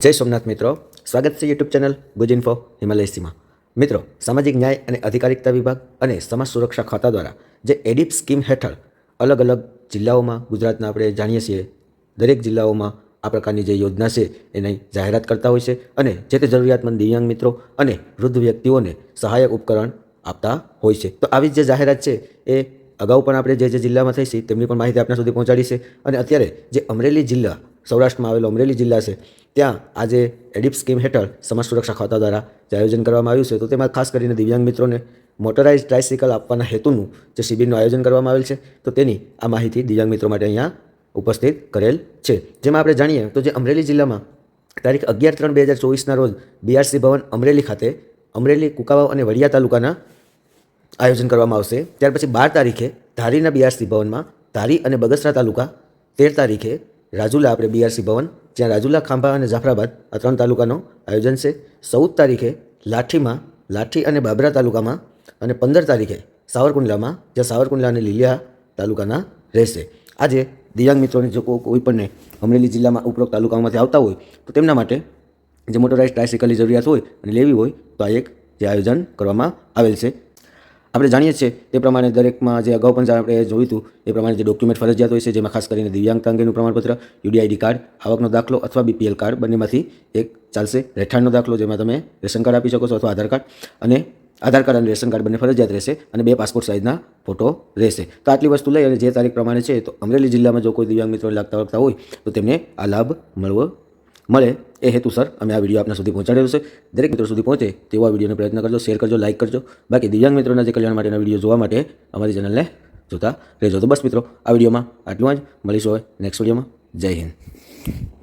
જય સોમનાથ મિત્રો. સ્વાગત છે યુટ્યુબ ચેનલ ગુજ ઇન્ફો હિમાલયસીમાં. મિત્રો, સામાજિક ન્યાય અને અધિકારિકતા વિભાગ અને સમાજ સુરક્ષા ખાતા દ્વારા જે એડિપ સ્કીમ હેઠળ અલગ અલગ જિલ્લાઓમાં, ગુજરાતના આપણે જાણીએ છીએ, દરેક જિલ્લાઓમાં આ પ્રકારની જે યોજના છે એની જાહેરાત કરતા હોય છે અને જે તે જરૂરિયાતમંદ દિવ્યાંગ મિત્રો અને વૃદ્ધ વ્યક્તિઓને સહાયક ઉપકરણ આપતા હોય છે. તો આવી જે જાહેરાત છે એ અગાઉ પણ આપણે જે જે જિલ્લામાં થઈ છે તેમની પણ માહિતી આપણા સુધી પહોંચાડી છે અને અત્યારે જે અમરેલી જિલ્લા સૌરાષ્ટ્રમાં આવેલો અમરેલી જિલ્લા છે. ત્યાં આજે એડિપ સ્કીમ હેઠળ સમાજ સુરક્ષા ખાતા દ્વારા જે આયોજન કરવામાં આવ્યું છે, તો તેમાં ખાસ કરીને દિવ્યાંગ મિત્રોને મોટરાઇઝ ટ્રાયસિકલ આપવાના હેતુનું જે શિબિરનું આયોજન કરવામાં આવેલ છે, તો તેની આ માહિતી દિવ્યાંગ મિત્રો માટે અહીંયા ઉપસ્થિત કરેલ છે. જેમાં આપણે જાણીએ તો જે અમરેલી જિલ્લામાં તારીખ અગિયાર ત્રણ બે હજાર ચોવીસના રોજ બીઆરસી ભવન અમરેલી ખાતે અમરેલી કુકાવાવ અને વડિયા તાલુકાના આયોજન કરવામાં આવશે. ત્યાર પછી બાર તારીખે ધારીના બીઆરસી ભવનમાં ધારી અને બગસરા તાલુકા તેર તારીખે રાજુલા આપણે બીઆરસી ભવન, જ્યાં રાજુલા, ખાંભા અને જાફરાબાદ આ ત્રણ તાલુકાનો આયોજન છે. ચૌદ તારીખે લાઠીમાં, લાઠી અને બાબરા તાલુકામાં અને પંદર તારીખે સાવરકુંડલામાં, જ્યાં સાવરકુંડલા અને લીલિયા તાલુકાના રહેશે. આજે દિવ્યાંગ મિત્રોને જો કોઈ પણને અમરેલી જિલ્લામાં ઉપરોક્ત તાલુકામાંથી આવતા હોય, તો તેમના માટે જે મોટોરાઇઝ ટ્રાયસિકલની જરૂરિયાત હોય અને લેવી હોય, તો આ એક જે આયોજન કરવામાં આવેલ છે. આપણે જાણીએ છીએ તે પ્રમાણે દરેકમાં જે અગાઉ પણ આપણે જોયું હતું, એ પ્રમાણે જે ડોક્યુમેન્ટ ફરજિયાત હોય છે, જેમાં ખાસ કરીને દિવ્યાંગતા અંગેનું પ્રમાણપત્ર યુડીઆઈડી કાર્ડ આવકનો દાખલો અથવા બીપીએલ કાર્ડ બંનેમાંથી એક ચાલશે. રહેઠાણનો દાખલો, જેમાં તમે રેશન કાર્ડ આપી શકો છો અથવા આધાર કાર્ડ. અને આધાર કાર્ડ અને રેશન કાર્ડ બંને ફરજિયાત રહેશે અને બે પાસપોર્ટ સાઇઝના ફોટો રહેશે. તો આટલી વસ્તુ લઈ અને જે તારીખ પ્રમાણે છે તો અમરેલી જિલ્લામાં જો કોઈ દિવ્યાંગ મિત્રો લાગતા વળગતા હોય, તો તેમને આ લાભ મળવો મળે. એ હેતુસર અમે આ વીડિયો આપના સુધી પહોંચાડેલો છે. દરેક મિત્રો સુધી પહોંચે તેવો આ વિડીયોનો પ્રયત્ન કરજો, શેર કરજો લાઇક કરજો. બાકી દિવ્યાંગ મિત્રોના જે કલ્યાણ માટેના વીડિયો જોવા માટે અમારી ચેનલને જોતા રહેજો. તો બસ મિત્રો, આ વિડીયોમાં આટલું જ. મળીશું હવે નેક્સ્ટ વિડીયોમાં. જય હિન્દ.